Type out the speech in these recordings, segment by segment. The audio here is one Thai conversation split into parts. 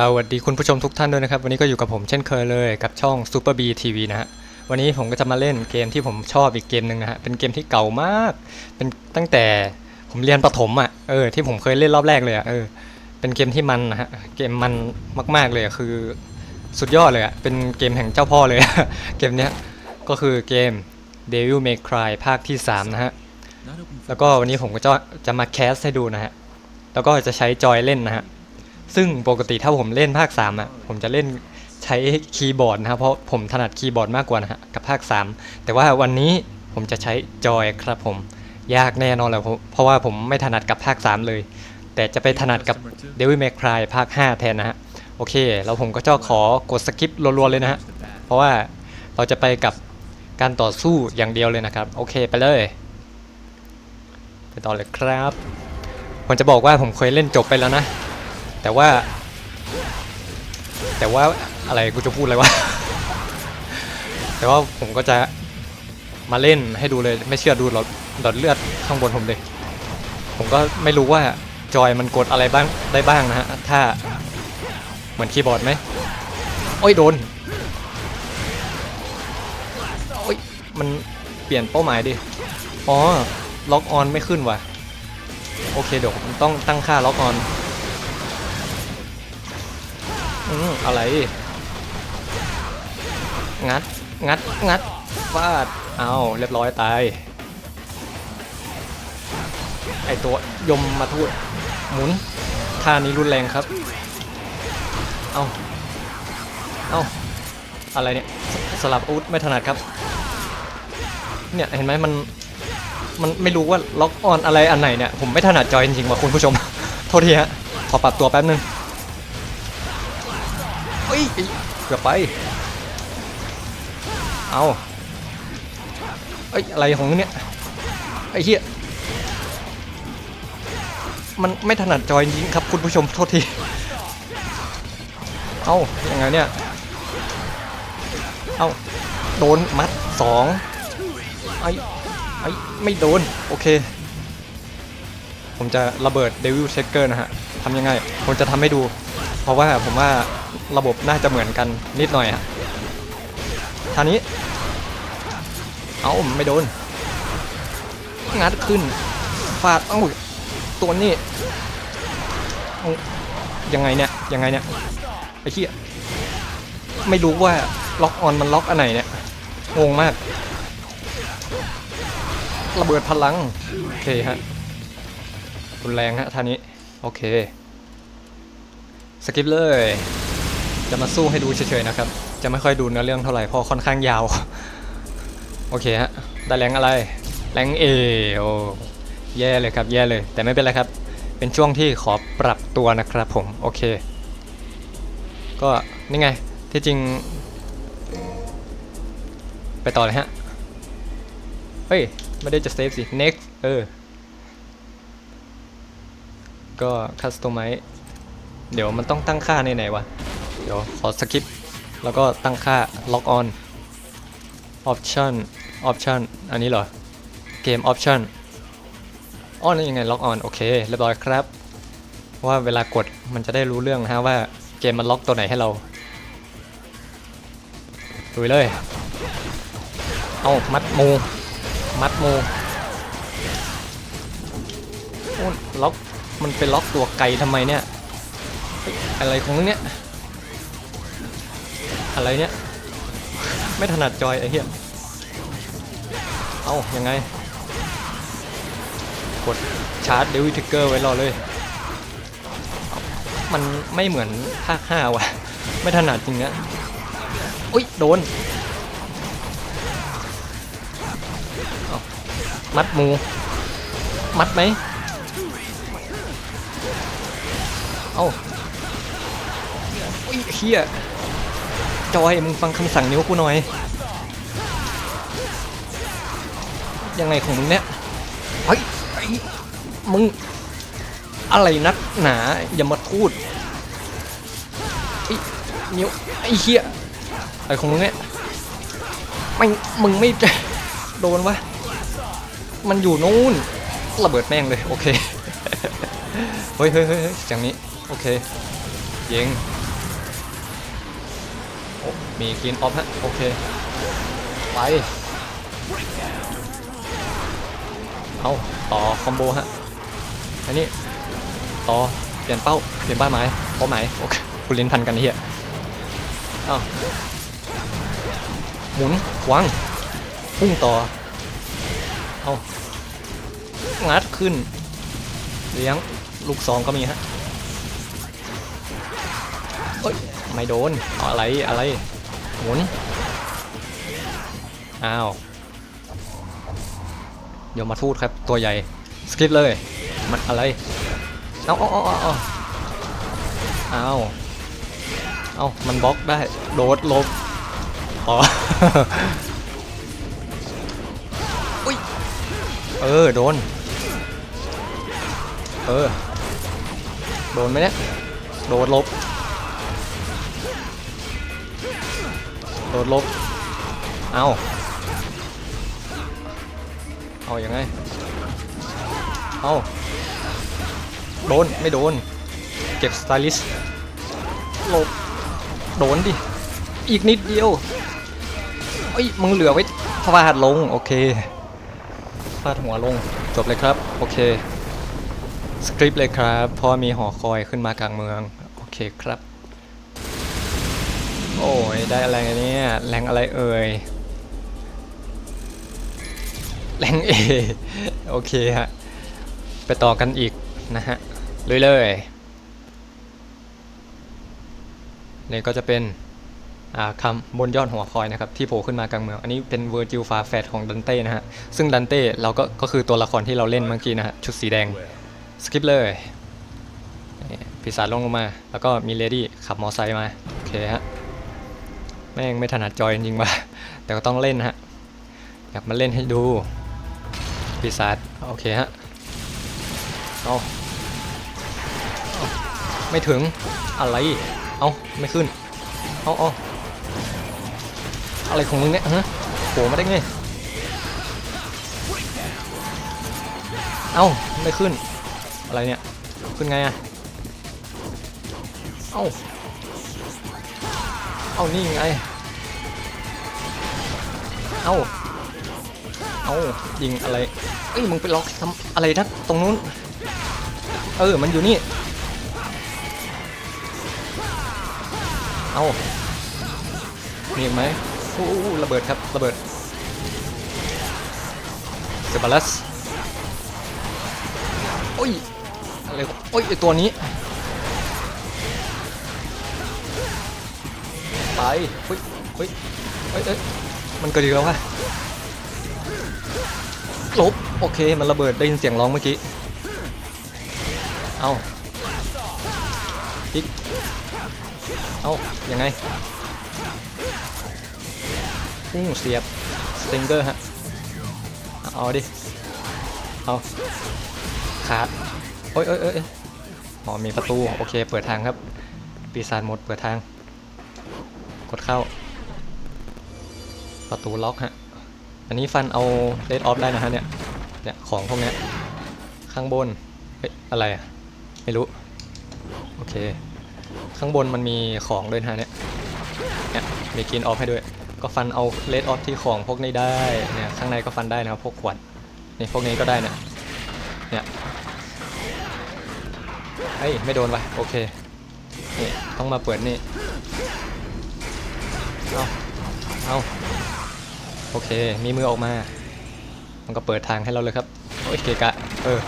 สวัสดีคุณผู้ชมทุกท่านด้วยนะครับ วันนี้ก็อยู่กับผมเช่นเคยเลยกับช่อง Super B TV นะฮะวันนี้ผมก็จะมาเล่นเกมที่ผมชอบอีกเกมหนึ่งนะฮะเป็นเกมที่เก่ามาก เป็นตั้งแต่ผมเรียนประถมอะเออที่ผมเคยเล่นรอบแรกเลยอะเออเป็นเกมที่มันนะฮะเกมมันมากๆเลยอะคือสุดยอดเลยอะเป็นเกมแห่งเจ้าพ่อเลย เกมเนี้ยก็คือเกม Devil May Cry ภาคที่3นะฮะแล้วก็วันนี้ผมก็จะจะมาแคสให้ดูนะฮะแล้วก็จะใช้จอยเล่นนะฮะ ซึ่งปกติถ้าผมเล่นภาค3อะผมจะเล่นใช้คีย์บอร์ดนะครับเพราะผมถนัดคีย์บอร์ดมากกว่านะฮะกับภาค 3 แต่ว่าวันนี้ผมจะใช้จอยครับผมยากแน่นอนแหละเพราะเพราะว่าผมไม่ถนัดกับภาค 3 เลย แต่จะไปถนัดกับ Devil May Cry ภาค 5 แทนนะฮะโอเค แล้วผมก็จะขอกดสกิปรัวๆเลยนะฮะเพราะว่าเราจะไปกับการต่อสู้อย่างเดียวเลยนะครับ โอเคไปเลยไปต่อเลยครับผมจะบอกว่าผมเคยเล่นจบไปแล้วนะ แต่ว่า แต่ว่าอะไรกูจะพูดอะไรวะ แต่ว่าผมก็จะมาเล่นให้ดูเลยไม่เชื่อดูหลอดหลอดเลือดข้างบนผมเลยผมก็ไม่รู้ว่าจอยมันกดอะไรบ้างได้บ้างนะฮะ ถ้าเหมือนคีย์บอร์ดไหมโอ้ยโดนโอ้ยมันเปลี่ยนเป้าหมายดิ อ๋อ ล็อกออนไม่ขึ้นว่ะ โอเคเดี๋ยวผมต้องตั้งค่าล็อกออน อืมอะไร งัด งัด งัด ฟาด เอาเรียบร้อยตาย ไอตัวยมมาทูดหมุนท่านี้รุนแรงครับ เอาเอาอะไรเนี่ยสสลับอาวุธไม่ถนัดครับ เนี่ยเห็นไหมมัน มันไม่รู้ว่าล็อกออนอะไรอันไหนเนี่ย ผมไม่ถนัดจอยจริงๆว่ะคุณผู้ชม โทษทีฮะ ขอปรับตัวแป๊บนึง ยเกือบไป เอาเอ้ยอะไรของเนี่ยไอ้เหี้ยมันไม่ถนัดจอยจริงครับคุณผู้ชมโทษที เอายังไงเนี่ย เอาโดนมัดสองไอ้ไอ้ไม่โดน โอเค ผมจะระเบิดเดวิลเชคเกอร์นะฮะทำยังไง ผมจะทำให้ดู เพราะว่าผมว่าระบบน่าจะเหมือนกันนิดหน่อยฮะท่านี้ เอาไม่โดน งัดขึ้น ฟาด เอ้า ตัวนี้เอ้ายังไงเนี่ย ยังไงเนี่ย ไอ้เหี้ย ไม่รู้ว่าล็อกออนมันล็อกอันไหนเนี่ย งงมาก ระเบิดพลัง โอเคฮะรุนแรงฮะท่านี้ โอเค สกิปเลย จะมาสู้ให้ดูเฉยๆนะครับ จะไม่ค่อยดูเนื้อเรื่องเท่าไหร่เพราะค่อนข้างยาว โอเคฮะ ได้แรงอะไร แรงเอโอแย่เลยครับ แย่เลย แต่ไม่เป็นไรครับ เป็นช่วงที่ขอปรับตัวนะครับผม โอเค ก็นี่ไง ที่จริง ไปต่อเลยฮะ เฮ้ย ไม่ได้จะเซฟสิ next เออ ก็ customize เดี๋ยวมันต้องตั้งค่าในไหนวะ เดี๋ยวขอสกิป แล้วก็ตั้งค่า lock on option option อันนี้เหรอ เกม option อ๋อนี่ยังไง lock on โอเคเรียบร้อยครับ ว่าเวลากดมันจะได้รู้เรื่องนะฮะว่าเกมมันล็อกตัวไหนให้เราดูเลย เอามัดมูมัดมูโอ้ล็อกมันเป็นล็อกตัวไกลทำไมเนี่ย อะไรของมึงเนี่ยอะไรเนี่ยไม่ถนัดจอยไอ้เหี้ยเอายังไง กดชาร์จเดวิทิกเกอร์ไว้รอเลย มันไม่เหมือนภาคห้าว่ะ ไม่ถนัดจริงนะอุ้ยโดนมัดมู มัดไหม เอ้าอุ้ย เฮียจอยมึงฟังคำสั่งนิ้วกูหน่อย ยังไงของมึงเนี่ยเฮ้ยไอ้มึง อะไรนักหนา อย่ามาพูดไอ้นิ้วไอ้เฮียอะไรของมึงเนี่ยไม่มึงไม่จโดนวะ มันอยู่นู่น ระเบิดแม่งเลย โอเค เฮ้ยเฮ้ยเฮ้ยเฮ้ยอย่างนี้ โอเค เยิง มีกินออฟฮะโอเค ไป เอาต่อคอมโบฮะ อันนี้ ต่อ เปลี่ยนเป้า เปลี่ยนเป้าหมายเป้าหมายโอเคคุณลินพันกันเฮียเอ้าหมุนวางพุ่งต่อ เอางัดขึ้น เลี้ยง ลูกซองก็มีฮะ เอ้ย ไม่โดนออะไร อะไร หมุน อ้าวโยมมาทูดครับ ตัวใหญ่ สกิปเลย มันอะไรเอาเอาเอาเอาเอาเอาเอามันบล็อกได้ โดดลบอ๋ออุ้ย เออ โดน เออ โดนไหมเนี่ย โดดลบ ดดหลบ เอาเอาอยัางไง เอาโดน ไม่โดน เก็บสไตลิสหลบ โดนดิ อีกนิดเดียวเอ้ยมึงเหลือไว้ฟาดลง โอเคฟาดหัวลง จบเลยครับ โอเค สคริปต์เลยครับพราะมีหอคอยขึ้นมากลางเมือง โอเคครับ โอ้ยได้อะไรเนี่ยแรงอะไรเอ่ยแรงเอโอเคฮะ ไปต่อกันอีกนะฮะเรื่อยๆนี่ก็จะเป็นอ่าคำบนยอดหัวคอยนะครับ ที่โผล่ขึ้นมากลางเมือง อันนี้เป็นเวอร์จิลฟาแฟดของดันเต้นะฮะ ซึ่งดันเต้เราก็ก็คือตัวละครที่เราเล่นเมื่อกี้นะฮะ ชุดสีแดง สกิปเลยนี่ปีศาจลงลงมา แล้วก็มีเลดี้ขับมอไซค์มา โอเคฮะ แม่งไม่ถนัดจอยจริงๆว่ะแต่ก็ต้องเล่นฮะ อยากมาเล่นให้ดูปีศาจโอเคฮะเอาเอาไม่ถึงอะไรเอาไม่ขึ้นเอาเอาอะไรของมึงเนี่ยฮะโผล่มาได้ไงเอาไม่ขึ้นอะไรเนี่ยขึ้นไงอะเอา เอานี่ไง เอาเอายิงอะไรเอ้ยมึงไปล็อกทำอะไรนะตรงนู้น เออ มันอยู่นี่ เอามีอีกไหมอู้อู้ระเบิดครับ ระเบิดเซบาลัสโอ้ย อะไรโอ้ยไอตัวนี้ ไปเฮ้ยเฮ้ยเฮ้ยเอ้ยมันเกิดอีกแล้ววะลบโอเคมันระเบิดได้ยินเสียงร้องเมื่อกี้เอาอีกเอายังไงพุ่งเสียบสติงเกอร์ฮะเอาดิเอาขาดโอ้ยเอ้ยเอ้ยอ๋อมีประตูโอเคเปิดทางครับปีศาจหมดเปิดทาง กดเข้า ประตูล็อกฮะ อันนี้ฟันเอาเลดออฟได้นะฮะเนี่ย เนี่ยของพวกเนี้ยข้างบน เฮ้ยอะไรอะ ไม่รู้ โอเค ข้างบนมันมีของด้วยนะฮะเนี่ย เนี่ยมีกินออฟให้ด้วย ก็ฟันเอาเลดออฟที่ของพวกนี้ได้ เนี่ยข้างในก็ฟันได้นะครับพวกขวด นี่พวกนี้ก็ได้เนี่ย เนี่ยเฮ้ยไม่โดนวะโอเคนี่ต้องมาเปิดนี่ เอาเอาโอเค มีมือออกมา มันก็เปิดทางให้เราเลยครับ โอ้ยเกะกะ เออ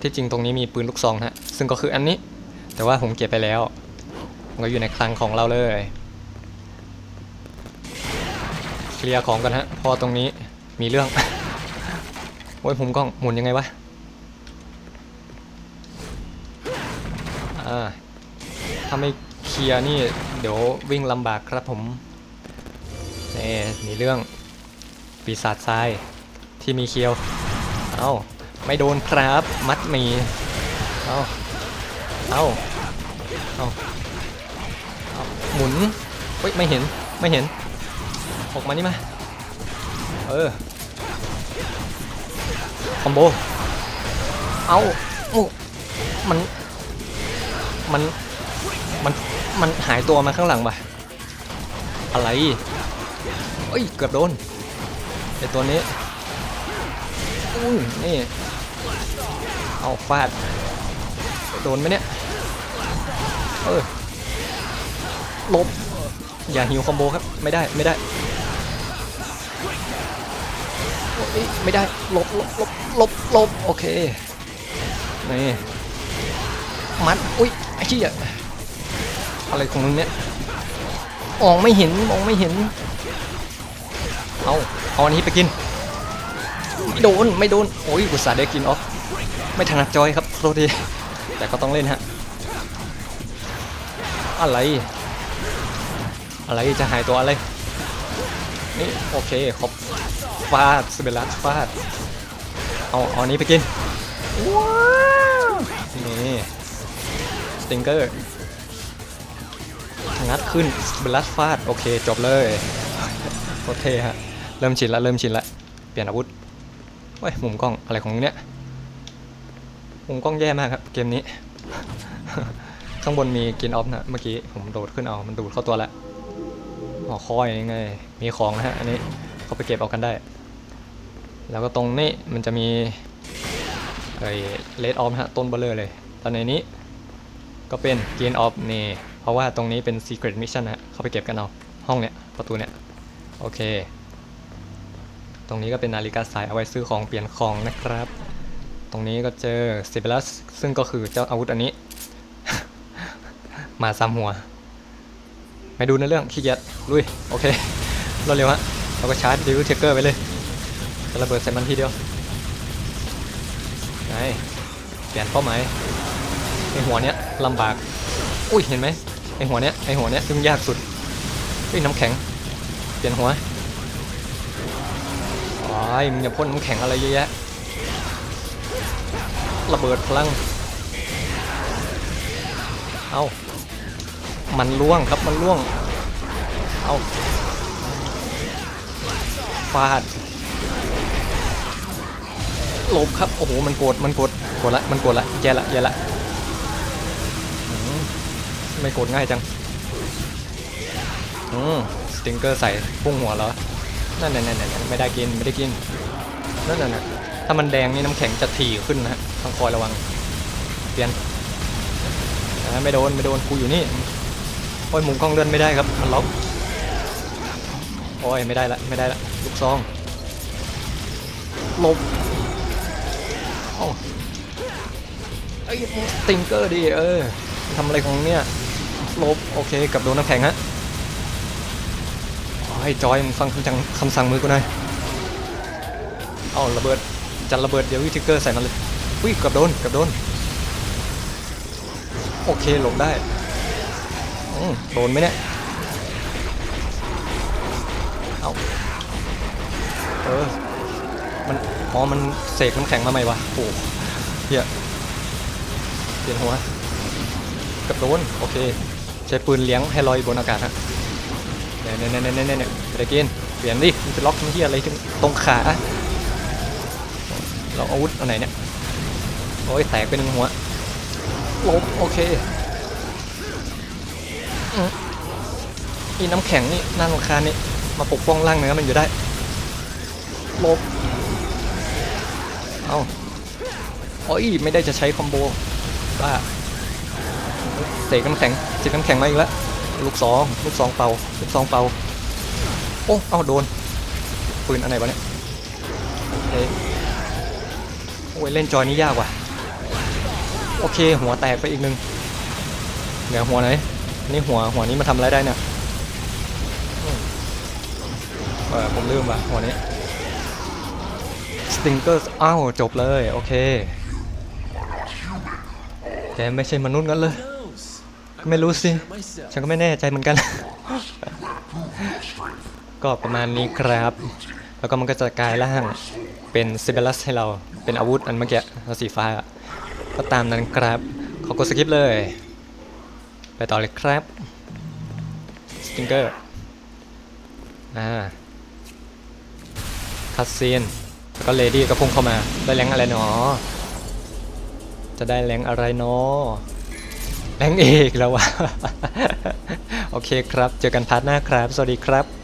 ที่จริงตรงนี้มีปืนลูกซองฮะ ซึ่งก็คืออันนี้ แต่ว่าผมเก็บไปแล้ว มันก็อยู่ในคลังของเราเลย เคลียร์ของกันฮะ พอตรงนี้มีเรื่อง โอ้ยผมกล้องหมุนยังไงวะ อ่าถ้าไม่เคลียร์นี่ เดี๋ยววิ่งลำบากครับผมนี่มีเรื่องปีศาจทรายที่มีเคียว เอ้า ไม่โดนครับ มัดมี เอ้า เอ้า เอ้าเอาหมุนเฮ้ยไม่เห็น ไม่เห็น ออกมานี่มา เออ คอมโบ เอาโอ้มัน มัน มัน มันหายตัวมาข้างหลังปะอะไรเอ้ยเกือบโดนไอตัวนี้อุ้ยนี่เอาฟาดโดนไหมเนี่ยเออลบอย่าหิวคอมโบครับไม่ได้ไม่ได้ไม่ได้ลบลบลบลบลบโอเคนี่มัดอุ้ยไอ้เหี้ย อะไรของมึงเนี่ยมองไม่เห็นมองไม่เห็น เอาเอาอันนี้ไปกิน ไม่โดนไม่โดนโอ้ยกุศลได้กินออฟไม่ถนัดจอยครับโทษทีแต่ก็ต้องเล่นฮะอะไร อะไรจะหายตัวอะไรนี่โอเคครบฟาดสเบลัสฟาดเอาเอาอันนี้ไปกินว้าวนี่สติงเกอร์ งัดขึ้นบลัสฟาดโอเคจบเลยโอเคฮะเริ่มชินละเริ่มชินละเปลี่ยนอาวุธเฮ้ยมุมกล้องอะไรของเนี่ยมุมกล้องแย่มากครับเกมนี้ ข้างบนมีกินออฟนะเมื่อกี้ผมโดดขึ้นเอามันดูดเข้าตัวล้วหอคอยยังไงมีของนะฮะอันนี้เขาไปเก็บเอากันได้ แล้วก็ตรงนี้มันจะมีไอ้เลดออฟฮะต้นเบลเลอร์เลยตอนในนี้ก็เป็นกินออฟนี่ เพราะว่าตรงนี้เป็น Secret Mission นะเข้าไปเก็บกันเอา ห้องเนี้ย ประตูเนี้ย โอเค ตรงนี้ก็เป็นนาฬิกาสายเอาไว้ซื้อของเปลี่ยนของนะครับ ตรงนี้ก็เจอเซเบลัสซึ่งก็คือเจ้าอาวุธอันนี้ มาซ้ำหัว ไม่ดูในเรื่องขี้เกียจลุย โอเครวดเร็วฮะเราก็ชาร์จดิวเทเกอร์ไปเลยจะระเบิดใส่มันทีเดียวไงเปลี่ยนเป้าหมายไอหัวเนี้ยลำบาก อุ้ย เห็นไหม ไอหัวเนี้ยไอหัวเนี้ยซึ่งยากสุดเฮ้น้ำแข็ง เปลี่ยนหัวโอ้ยมึงอย่าพ่นน้ำแข็งอะไรเยอะแยะระเบิดพลัง เอามันล่วงครับมันล่วง เอาฟาดหลบครับ โอ้โห มันโกรธมันโกรธโกรธละ มันโกรธละแย่ละแย่ละ ไม่โกรธง่ายจัง อืมสติงเกอร์ใส่พุ่งหัวแล้วนั่นนั่นนั่นนั่นไม่ได้กินไม่ได้กินนั่นนั่นน่ะถ้ามันแดงนี่น้ำแข็งจะถี่ขึ้นนะฮะต้องคอยระวังเปลี่ยนไม่โดนไม่โดนกูอยู่นี่โอ้ยมุมกล้องเลื่อนไม่ได้ครับมันล็อกโอ้ยไม่ได้ละไม่ได้ละลูกซองหลบเอ้าไอ้สติงเกอร์ดิเออทำอะไรของเนี่ย หลบโอเคกับโดนน้ำแข็งฮะโอ้จอยมึงฟังคำสั่งคำสั่งมือกูหน่อยเอาระเบิดจัดระเบิดเดี๋ยววิทิเกอร์ใส่มันเลยอุ้ยกับโดนกับโดนโอเคหลบได้โดนไหมเนี่ยเอาเออมันอ๋อมันเสกน้ำแข็งมาใหม่วะโอ้เฮียเปลี่ยนหัวกับโดนโอเค ช้ปืนเลี้ยงให้ลอยบนอากาศฮะเนี่ยเนี่ยเนี่ยเนี่ยเนี่ยเดกินเปลี่ยนดิมันจะล็อกมันที่อะไรถึงตรงขาเราอาวุธอันไหนเนี่ยโอ้ยแตกไปหนึ่งหัวลบโอเคอืมอีน้ำแข็งนี่น่ารำคาญนี่มาปกป้องร่างเนื้อมันอยู่ได้ลบเอาโอ้ยไม่ได้จะใช้คอมโบบ้า เสกน้ำแข็งเสกน้ำแข็งมาอีกแล้วลูกสองลูกสองเป่าลูกสองเป่าโอ้เอาโดนปืนอันไหนวะเนี่ยโอเคโอ้ยเล่นจอยนี้ยากว่ะโอเค หัวแตกไปอีกหนึ่งเดี๋ยวหัวไหนนี่หัวหัวนี้มาทำอะไรได้เนี่ยเออผมลืมว่ะหัวนี้สติงเกอร์อ้าวจบเลย โอเคแกไม่ใช่มนุษย์กันเลย ไม่รู้สิ ฉันก็ไม่แน่ใจเหมือนกัน ก็ประมาณนี้ครับ แล้วก็มันก็จะกลายร่างเป็นซิเบลัสให้เรา เป็นอาวุธอันเมื่อกี้สีฟ้า ก็ตามนั้นครับ ขอกดสกิปเลย ไปต่อเลยครับ สติงเกอร์ อ่า คัสซีน แล้วก็เลดี้ก็พุ่งเข้ามา ได้แรงอะไรเนาะจะได้แรงอะไรเนาะ แองเอกแล้ววะ โอเคครับ เจอกันพาร์ทหน้าครับ สวัสดีครับ